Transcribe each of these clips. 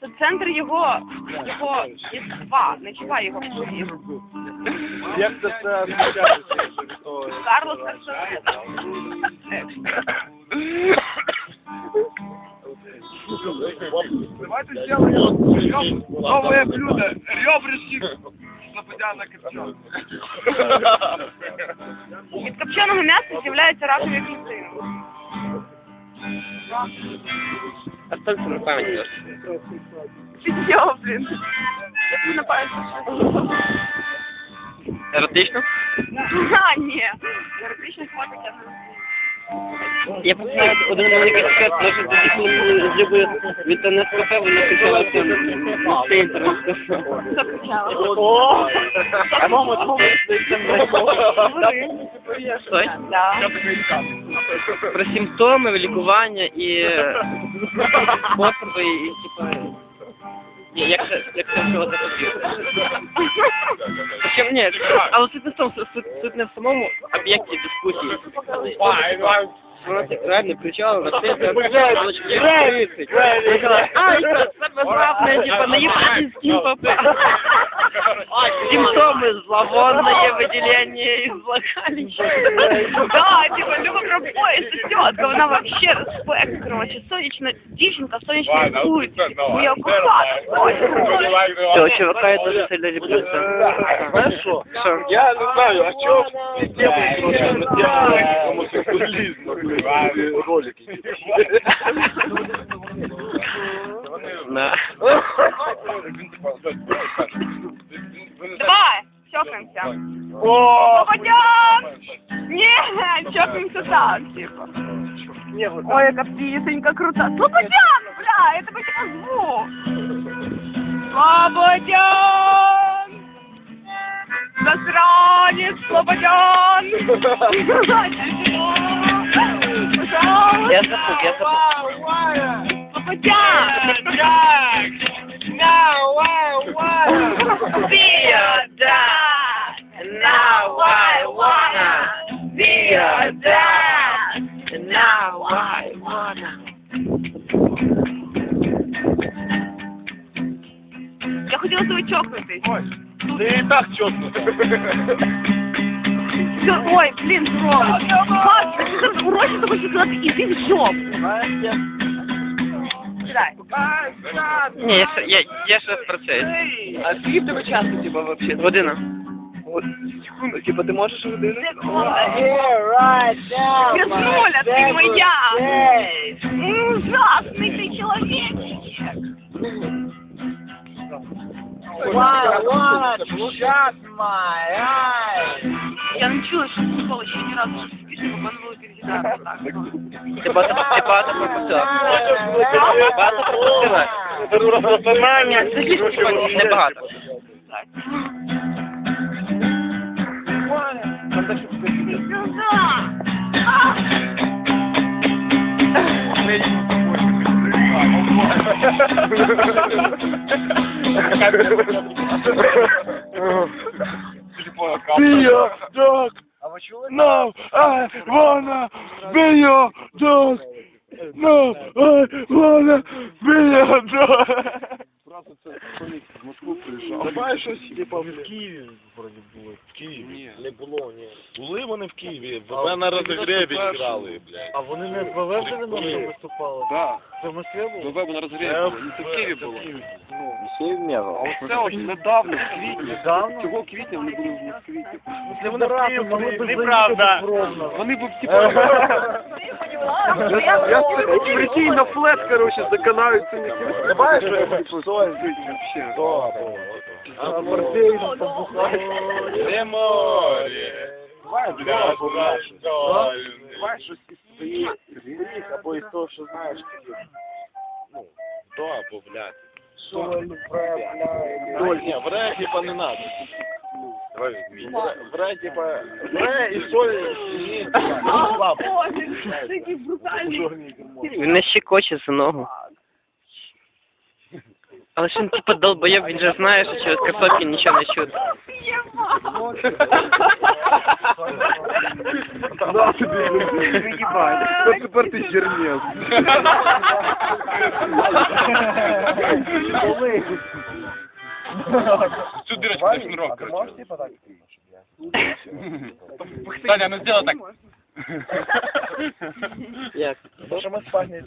Це центр його, його єства, не чіпай його в собі. Як це все відчувається від того? Карлос. Давайте сделаем новое блюдо. Ребрышки слободяна копченого. Від копченого м'яса з'являються ракові клітини. Останься на пам'ять. Йо, блін. Я на пам'ять. Еротично? А, ні. Еротичних фоток я не знаю один маленький секрет, що тоді, коли ми з Любою від почалася на інтернет. Що почала? О! А мама, мама. Стой. Про симптоми, лікування і способи, і типа... Ні, як це, як це всього ні, але суть не в тому, суть, суть не в самому об'єкті дискусії. Вона так реально кричала на все, це було чотири тридцять. Вона казала, ай, це самоправне, типа, наїбати з ким попав. Симптомы зловонное выделение из влагалища. Да, типа, Люба пробоїться, тетка, вона вообще респект, короче, сонячна дівчинка, сонячний путь, моя кохана, Все, чувака я дуже сильно люблю. Це. Знаєш що? Що? Я не знаю, а чого система короче, на тему гомосексуалізму ролики. Да. Давай, чокаемся. О! Пойдем! Нет, чокаемся так, типа. Ні, вот Ой, яка пісенька крута. Слободян, бля, это почему звук? Слободян! Засранец, Слободян! Я забув, я забув. Слободян! Now I wanna Be a dad! Now I wanna be a dad! Now I wanna Я хотіла з тобою чокнутись. Ти і так чітко. Всё, Ой, блін, Рома. Макс, ти зараз гроші тобі хочу сказати, іди в жопу. Сідай. Ні, я, ще- я, я ще в процесі. А скільки в тебе часу, типа, вообще? Година. От, секунду, типа, ти можеш годину? Секунда. Вернуля, ты моя. М, Ужасный ты человечек. Я не чула, что слухала еще ни разу, что виконували перезидати. Так. Ти багато, ти багато пропустила. Багато пропустила. Ні, це дійсно типа, небагато. Сюда. be your dog. No, I wanna be your dog. No, I wanna be your dog. Просто це чоловік з Москви приїжджав. Давай щось, типа, в Києві вроді було. В Києві? Ні. Не було, ні. Були вони в Києві, ВВ на розігріві грали, блядь. А вони не в ВВ вже не виступали? Да. Це в Москві було? ВВ на розігріві було. Це в Києві було. А оце от недавно, в квітні, Недавно? цього квітня вони були в Москві. типу. Вони в б Неправда. Ровно. Вони б, я прикинь на флет, короче, заканаю цими Давай, що я буду вообще. А портфель побухали. Не море. Давай, бля, Давай щось із своїх, або із того, що знаєш, таких, ну, то або, блядь. Соль, бре, бля. Соль, ні, вре, типа, не надо. Вре, типа, вре і соль, не слабо. Боже, такий брутальний. Він не щекоче за ногу. Але ж він типа долбоєб, він же знає, що через картофель нічого не чути. На тобі. От тепер ти чернець. Цю дырочку на шнурок, короче. типа так? Саня, ну сделай так. Як? Може ми спальні...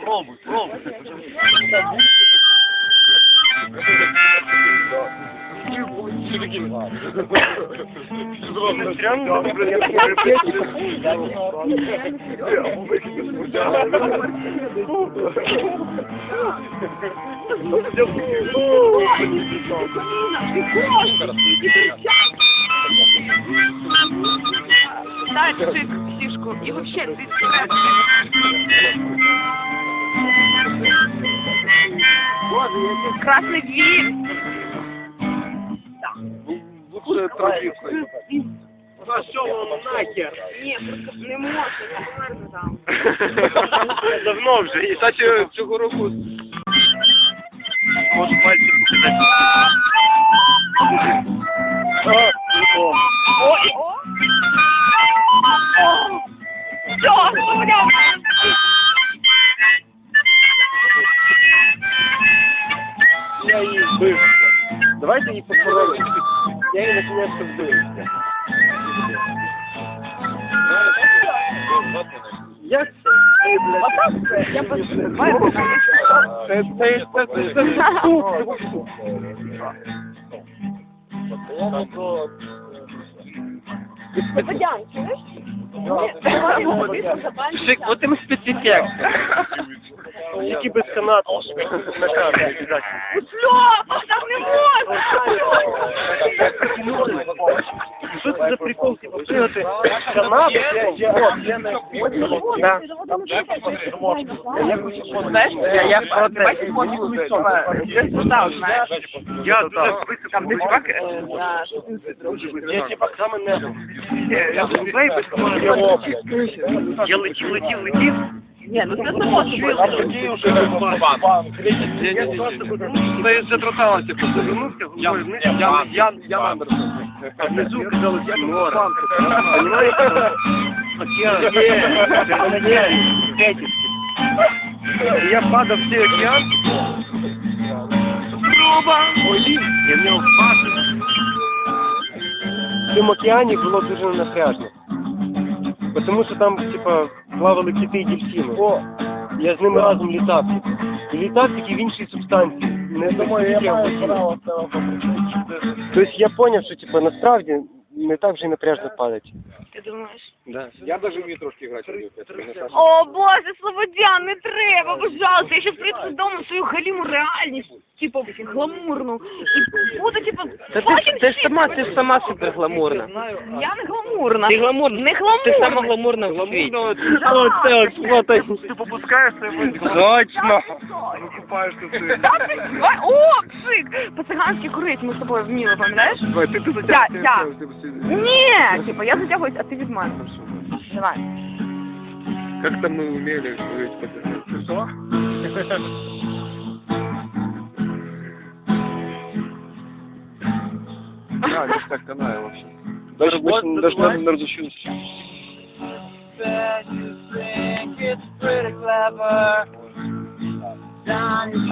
Пробуй, пробуй. Дай цик, сишку. И вообще, ты Красный дверь. Лучше тропівкою. Ні, просто не можна, я гарно там. Давно вже. І кстати, цього року може пальці показати. О, Ой, о! О! Все, Соня! Я її вбив. Давайте її посмотрим. Я вбив. Як це? Я чуєш? Шик, от им спецэффект. Які без канату на карті. Не можна! Що це за прикол, типу, пригати канату? Да. Знаєш, я, проти. я Там е, Я типа саме не... Я летів, летів, летів. Ні, ну це само собою. Це затруталося, просто вернувся, головою вниз, я, я, я намер. А внизу казалось, я банк. И я падал в цей океан. Ой, я в нього впав. В цьому океані було дуже напряжно. Тому що там, типа, плавали кити і дельфіни. О, я з ними разом літав. І літав тільки в іншій субстанції. Не думаю, я маю право Тобто я зрозумів, що типу, насправді не так вже і напряжно падати. Ти думаєш? Да. Я даже вмію трошки грати. О, Боже, Слободян, не треба, пожалуйста. Я сейчас приду додому в свою галіму реальність, типу, гламурну. І буду, типу, Та ти, ти ж сама, ти ж сама супер гламурна. Я не гламурна. Ти гламурна. Не гламурна. Ти сама гламурна в світі. О, так, смотри. Ти попускаєшся і будь Точно. Викупаєшся ти. Ти, о, псик! По-циганськи курить ми з тобою вміли, пам'ятаєш? Давай, ти ти Я, затягнеш. я. Ні, типу, я затягуюсь, а ти від мене. Давай. Как там мы умели говорить по Что? Да, не так канаю вообще. Даже, даже, даже на, на разучился.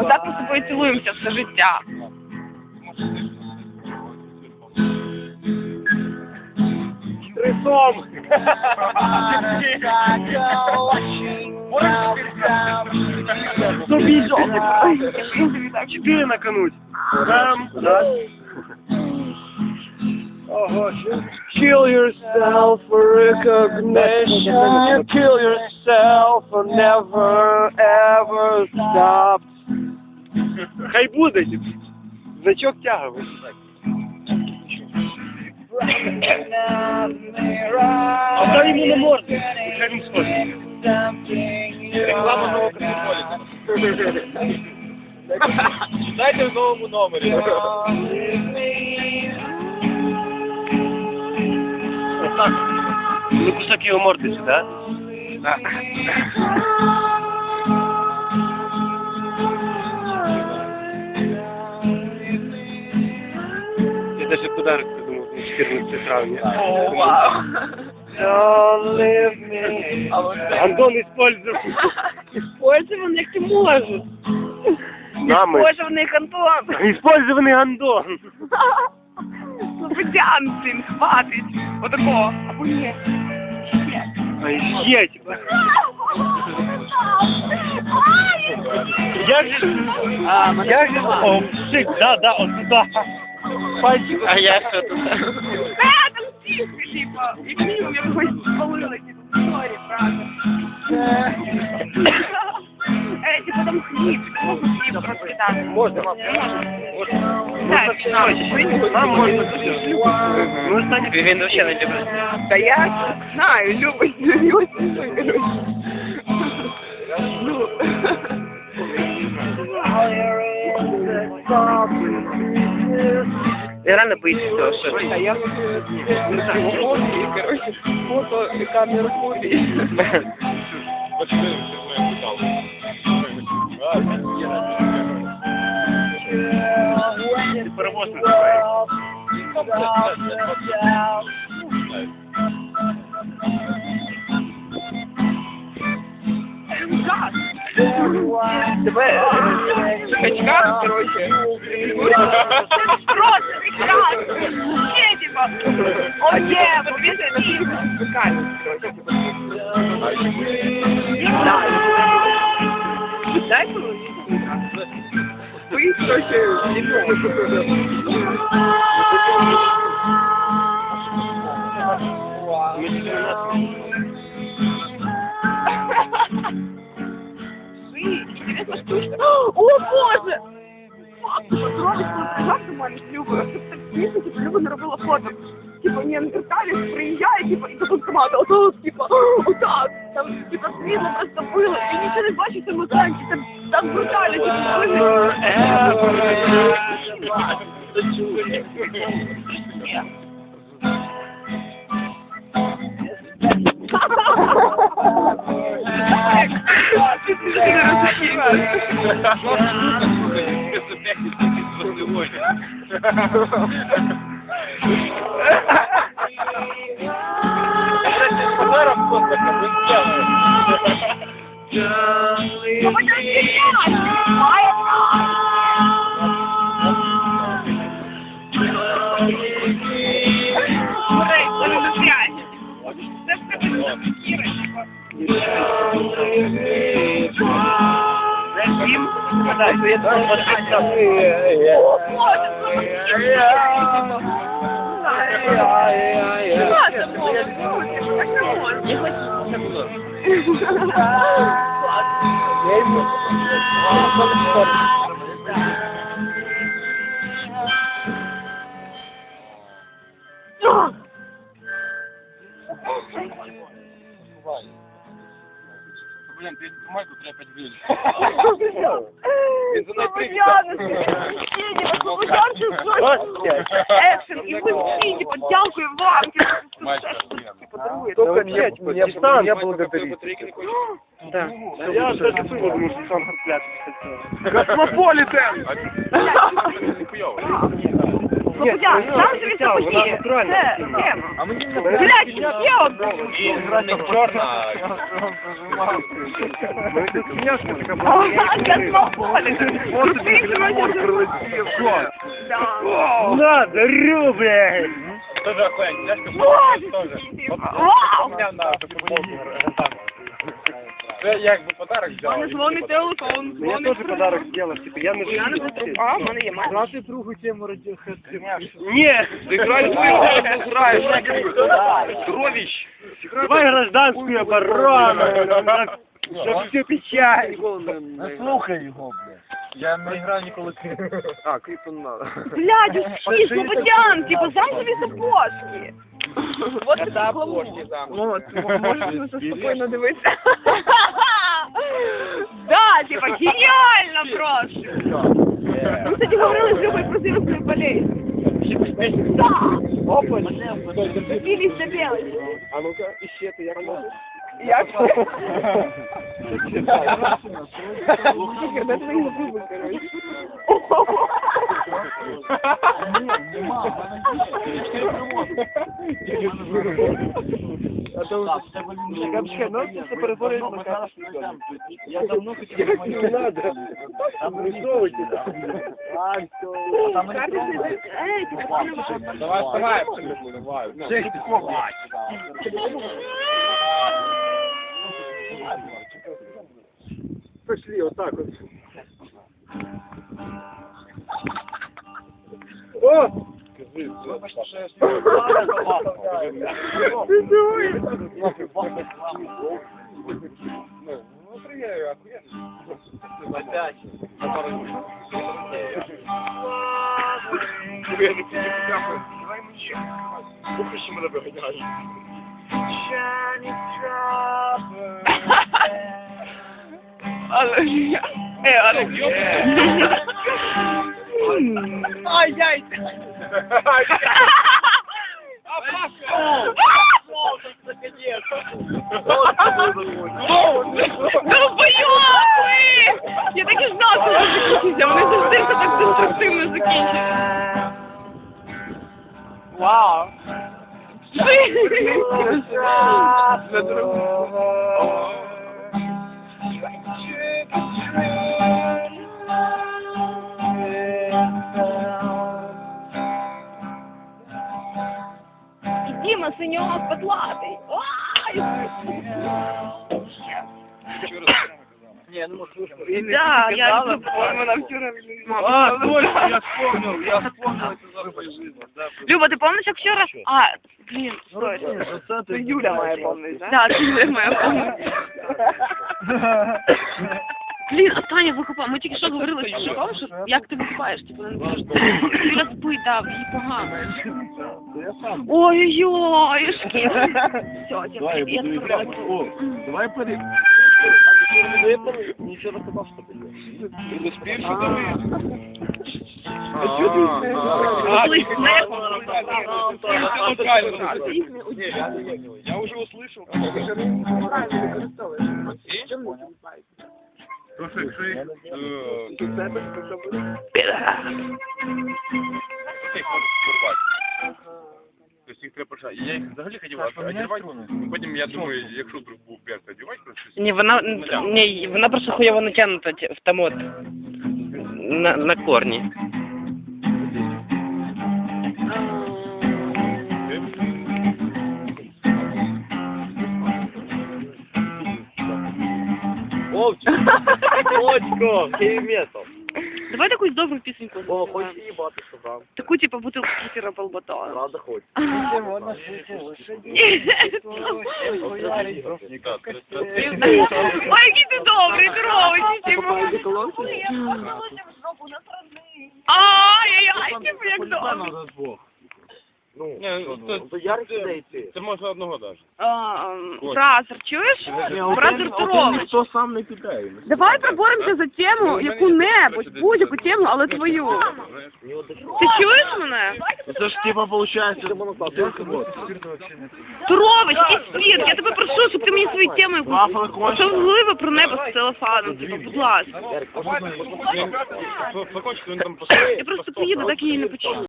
Отак ми з тобою цілуємося все життя. Трисом! Тобі жовтий. Чотири накануть. Там, да. Ого. Kill yourself for recognition. Kill yourself and never ever stop. Хай буде. Значок тяговий. А дай йому на морду. Він сходить. Реклама нового. Дайте в новому номері. Отак. Ну кусок його морди сюди. Я даже подарок. 14 травня. О, вау. Антон использует Использований як ти можеш. нами. Использований Антон. Использованный Антон. Слободян, блін, хватить. Отакого. Або ні. Ще. А ще, типа. Як же, як же, о, пшик, да, да, от туди. Пальчик. А я що тут? Е, там стівка, типа. І мінімум я когось спалила, типа, в історії, правда. Е, типа там хліб, можна хліб розкидати. Можна. Так, так. Нам можна. Ну, останні Він взагалі не любить. Та я знаю, любить серйозно, коротше. Ну. Я реально боюся цього, що... А я коротше, фото і камеру купі. Перевозити. Газ. Тебе качка, коротше. Просто. Ще, типа. О, є, коротше. Дай половину. Ви, коротше, Ви, інтересна штучка. О, Боже! Коли приїжджав мене типу, Люба не робила фото. Типу, неандерталець приїжджає, типу, і тут автомат, отак, типу, отак. Там, типу, світло просто було. І нічого не бачиш, це музанки, це так брутально, типу, коли... Блин, ты майку треба подвинуть. Екшен, і ви всі, типу, дякую вам, типу, Майка, все, що блин. типу, даруєте. Только пять, мне дистант не благодарить. Да. Я даже пиво, потому что сам прятаться Космополитен! Слободян, ну, там же вона високої. натуральна Це ціна. тема. А мені не Блядь, є от. Космополітен. Крутий, коротше, Да. На, дарю, блядь! Тоже охуенно, дядька Боже, тоже. типа, Вау! Я на футболку Це якби подарок взяв. мене дзвонить телефон. Я дзвонить тоже подарок сделал, типа, я на Я не буду. А, в мене є мать. Знати другу тему Radiohead. Ні, Играй свою играешь. Кровищ. давай гражданскую оборону, щоб все печаль. Слухай його, блядь. Я не граю ніколи крім. А, кріпон надо. Блядь, усі слободян, типу, замкові запошки. Вот це Запошки, там. Вот, можна спокійно дивитися. Да, типа, геніально просто. Ми, кстати, говорили з Любой про вірусну болезнь. Да. Опа. Бились за белый! А ну-ка, ищи это, я можеш? Як? Слухай, де твої зуби, коротше? Капчика, ну на капчик. Я давно хотів. Не надо. Висовуйте. А, все. Ей, ти не Давай, вставай. Давай. Пошли, вот так вот. О! Давай мені. Слухай, що мене виганяють. Але я... Е, але Ай-яй! Долбойоби! Я так і знав, що це закінчиться. Вони завжди це так деструктивно закінчують. Вау! І Діма синьок потлатий. Ай! Да, я не вона вчора А, точно, я вспомнил, я вспомнил эту запись. Люба, ти пам'ятаєш, як вчора? А, блін, стой. Це Юля має пам'ятати, так? Так, Юля має пам'ятати. Блін, а Таня викупала. Ми тільки що говорили з Шишаком, що як ти викупаєш, типу, не можеш. Юля спить, так, їй погано. Ой-ой-ой, шкіл. Все, Давай, я буду справлю. играть. О, давай пари. Ничего такого, что ты Ты не спишь, что ты? Я уже услышал. Слушай, что их... Тобто їх треба почати. Я їх взагалі хотів одягати, потім я думаю, якщо вдруг був перт одягати, просто Ні, вона, ні, вона просто хуйово натягнута в там от, на, на корні. Очко, київметал. Давай якусь добру пісеньку. О, хочеш їбати, там? Таку, типу, бутилку кефіра полботала. Рада хоч. Ой, який ти добрий, здоровий, типу. Ай-яй-яй, типу, як добре. Ну, то Ярик іде йти. Це можна одного даже. А, ем, Фразер, чуєш? Турович. Ніхто сам не піде. Давай проборемося за тему, яку-небудь, будь-яку тему, але твою. Ти чуєш мене? Це ж типа виходить... Турович, і світ, я тебе прошу, щоб ти мені свою тему якусь особливо про небо з телефону, типу, будь ласка. Флакончик він там Я просто поїду, так її не почую.